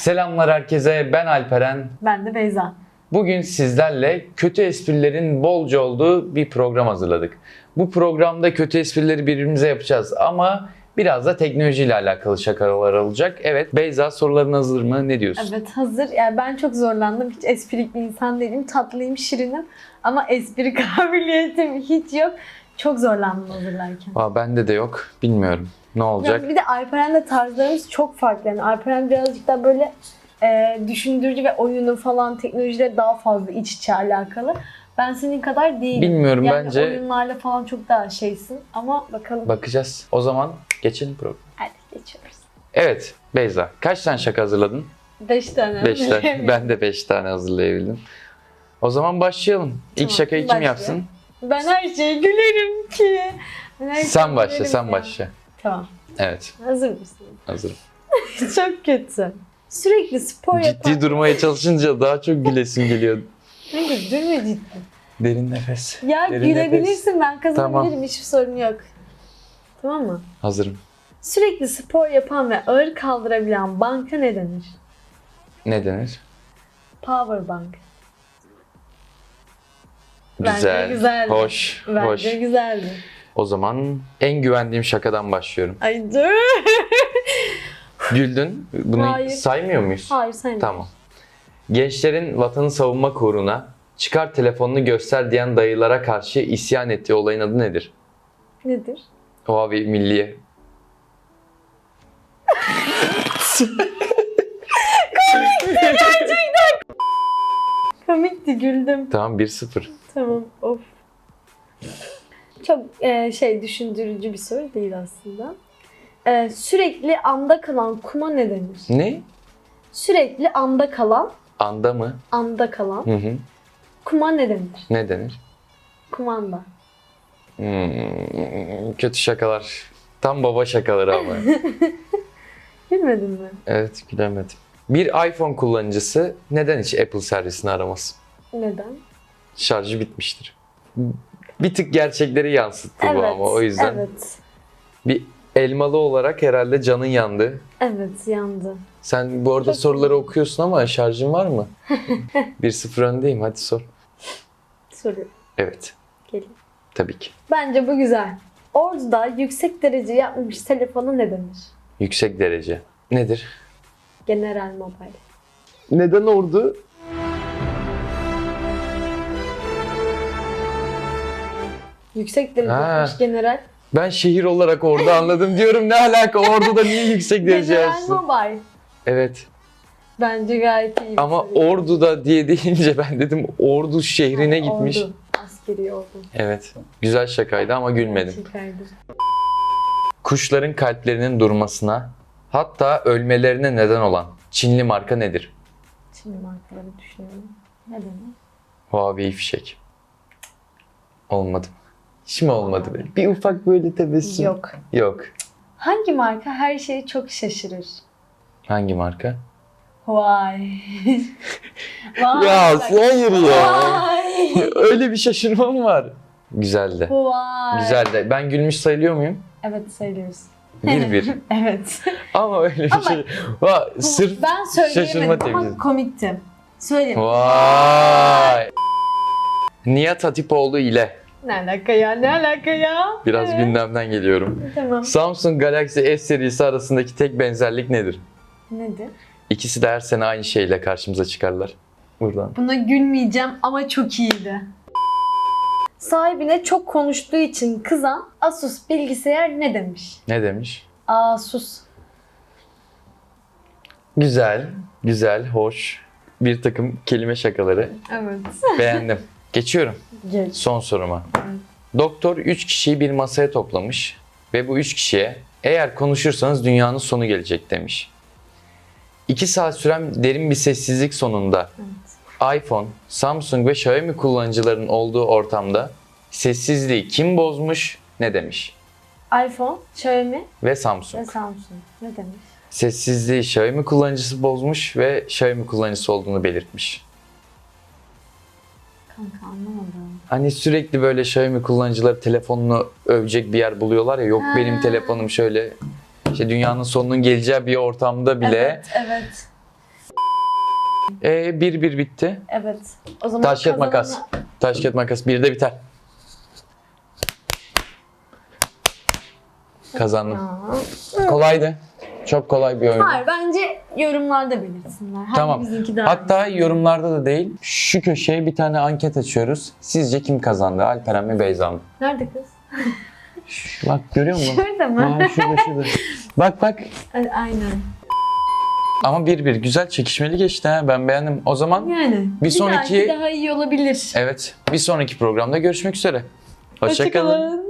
Selamlar herkese. Ben Alperen. Ben de Beyza. Bugün sizlerle kötü esprilerin bolca olduğu bir program hazırladık. Bu programda kötü esprileri birbirimize yapacağız ama biraz da teknolojiyle alakalı şakalar olacak. Evet, Beyza soruların hazır mı? Ne diyorsun? Evet hazır. Yani ben çok zorlandım. Hiç esprili bir insan değilim. Tatlıyım, şirinim. Ama espri kabiliyetim hiç yok. Çok zorlandım hazırlarken. Aa, bende de yok. Bilmiyorum. Ne olacak? Ya bir de Alperen'le tarzlarımız çok farklı. Yani Alperen birazcık daha böyle e, düşündürücü ve oyunu falan teknolojiyle daha fazla iç içe alakalı. Ben senin kadar değilim. Bilmiyorum yani bence oyunlarla falan çok daha şeysin. Ama bakalım. bakacağız. O zaman geçelim program. Hadi geçiyoruz. Evet, Beyza. Kaç tane şaka hazırladın? Beş tane. 5 tane. ben de 5 tane hazırlayabildim. O zaman başlayalım. İlk Tamam, şakayı kim başlayalım. yapsın? Ben her şeye gülerim ki. Ben her şeye Sen başla, gülerim sen ya. başla. Tamam. Evet, Hazır mısın? hazırım. çok kötü. Sürekli spor yapan... Ciddi durmaya çalışınca daha çok gülesim geliyor. Hayır durma ciddi. Derin nefes. Ya Derin gülebilirsin ben kazanabilirim hiçbir sorun yok. Tamam mı? Hazırım. Sürekli spor yapan ve ağır kaldırabilen banka ne denir? Ne denir? Power bank. Bence Güzel. güzeldi. Hoş. Bence hoş. güzeldi. O zaman en güvendiğim şakadan başlıyorum. Ay dur. Güldün. Bunu Hayır. saymıyor muyuz? Hayır sen. Tamam. Gençlerin vatanı savunmak uğruna çıkar telefonunu göster diyen dayılara karşı isyan ettiği olayın adı nedir? Nedir? O abi milliye. Komikti güldüm. Tamam 1-0. Tamam of. Çok e, şey düşündürücü bir soru değil aslında. E, sürekli anda kalan kuma ne denir? Ne? Sürekli anda kalan, Anda mı? anda kalan Hı hı. kuma ne denir? Ne denir? Kumanda. Hmm, kötü şakalar. Tam baba şakaları ama. Bilmedin mi? evet gülemedim. Bir iPhone kullanıcısı neden hiç Apple servisini aramaz? Neden? Şarjı bitmiştir. Bir tık gerçekleri yansıttı bu ama o yüzden. Evet. Bir elmalı olarak herhalde canın yandı. Evet yandı. Sen bu arada Çok soruları okuyorsun ama şarjın var mı? 1-0 öndeyim hadi sor. Soru. Evet Gelin. tabii ki. Bence bu güzel. Ordu'da yüksek derece yapmış telefonu ne denir? Yüksek derece. Nedir? General Mobile. Neden ordu? Yüksek derece Ha. general. Ben şehir olarak ordu anladım diyorum. Ne alaka orduda niye yüksek derece General yapsın? Mobile. Evet. Bence gayet iyi bir Ama soru. orduda diye deyince ben dedim ordu şehrine Ha, gitmiş. Ordu. Askeri ordu. Evet. Güzel şakaydı ama gülmedim. Şekerdi. Kuşların kalplerinin durmasına hatta ölmelerine neden olan Çinli marka nedir? Şimdi markaları düşünüyorum. Ne demek? Huawei fişek. Olmadı. Hiç mi olmadı? Böyle? Bir ufak böyle tebessüm. Yok. Yok. Hangi marka her şeyi çok şaşırır? Hangi marka? Vay. Vay. Ya bak. hayır ya. Vay. Öyle bir şaşırmam var. Güzeldi. Vay. Güzeldi. Ben gülmüş sayılıyor muyum? Evet sayılıyoruz. Bir bir. evet. Ama öyle bir Ama- şey. Va, sırf ben şaşırma söyleyemedim ama tepkisi. komikti. Söyleyeyim. Vay. Nihat Hatipoğlu ile Ne alaka ya? Ne alaka ya? biraz Evet. gündemden geliyorum. Tamam. Samsung Galaxy S serisi arasındaki tek benzerlik nedir? Nedir? İkisi de her sene aynı şeyle karşımıza çıkarlar. Buradan. Buna gülmeyeceğim ama çok iyiydi. Sahibine çok konuştuğu için kızan Asus bilgisayar ne demiş? Ne demiş? Asus. Güzel, güzel, hoş. Bir takım kelime şakaları. Evet. Beğendim. Geçiyorum Geç. son soruma. Doktor 3 kişiyi bir masaya toplamış ve bu 3 kişiye eğer konuşursanız dünyanın sonu gelecek demiş. 2 saat süren derin bir sessizlik sonunda Evet. iPhone, Samsung ve Xiaomi kullanıcılarının olduğu ortamda sessizliği kim bozmuş ne demiş? iPhone, Xiaomi Ve ve Samsung. Samsung. Ne demiş? Sessizliği Xiaomi kullanıcısı bozmuş ve Xiaomi kullanıcısı olduğunu belirtmiş. Kanka anlamadım. Hani sürekli böyle Xiaomi kullanıcıları telefonunu övecek bir yer buluyorlar ya. Yok Ha. benim telefonum şöyle işte dünyanın sonunun geleceği bir ortamda bile Evet, evet. E, bir bir bitti. Evet. O zaman Taş kağıt kazanana- makas. Taş kağıt makas. Bir de biter. Kazandım. Ya. Kolaydı. Çok kolay bir oyun. Hayır bence yorumlarda belirtsinler. Tamam. Hangimizinki daha Hatta yorumlarda da değil. Şu köşeye bir tane anket açıyoruz. Sizce kim kazandı? Alperen mi Beyza mı? iyi? Nerede kız? Şş, Bak görüyor musun? Şurada mı? Aa, şurada şurada. Bak bak. Aynen. Ama bir bir güzel çekişmeli geçti ha. Ben beğendim. O zaman Yani. Bir sonraki- dahaki daha iyi olabilir. evet bir sonraki programda görüşmek üzere. Hoşçakalın. Hoşçakalın.